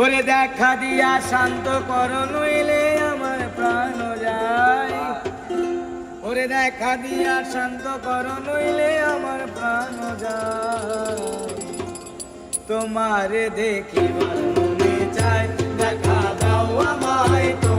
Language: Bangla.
করে দেখা দিয়া শান্ত করো, নইলে আমার প্রাণ যায়। ওরে দেখা দিয়া শান্ত করো, নইলে আমার প্রাণ যায়। তোমারে দেখি মনে চাই, দেখা দাও আমায় তো।